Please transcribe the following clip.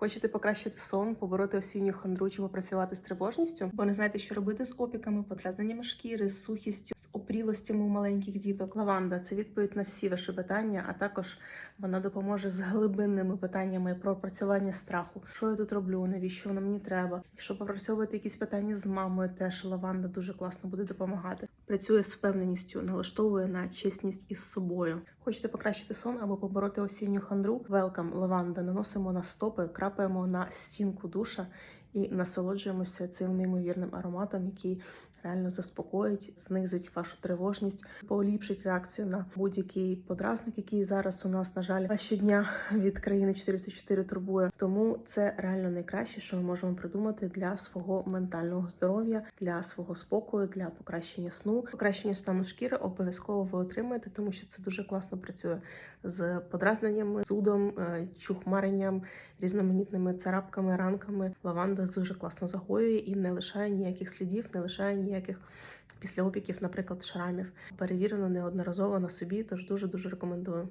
Хочете покращити сон, побороти осінню хандру чи попрацювати з тривожністю? Бо не знаєте, що робити з опіками, подразненнями шкіри, з сухістю, з опрілостями у маленьких діток. Лаванда це відповідь на всі ваші питання, а також вона допоможе з глибинними питаннями про опрацювання страху. Що я тут роблю? Навіщо воно мені треба? Якщо попрацьовувати якісь питання з мамою, теж лаванда дуже класно буде допомагати. Працює з впевненістю, налаштовує на чесність із собою. Хочете покращити сон або побороти осінню хандру? Велкам лаванда наносимо на стопи, крапаємо на стінку душа і насолоджуємося цим неймовірним ароматом, який реально заспокоїть, знизить вашу тривожність, поліпшить реакцію на будь-який подразник, який зараз у нас, на жаль, щодня від країни 404 турбує. Тому це реально найкраще, що ми можемо придумати для свого ментального здоров'я, для свого спокою, для покращення сну, покращення стану шкіри. Обов'язково ви отримаєте, тому що це дуже класно працює з подразненнями, зудом, е, чухмаренням, різноманітними царапками, ранками. Лаванда дуже класно загоює і не лишає ніяких слідів, не лишає ніяких після опіків, наприклад, шрамів. Перевірено неодноразово на собі, тож дуже дуже рекомендую.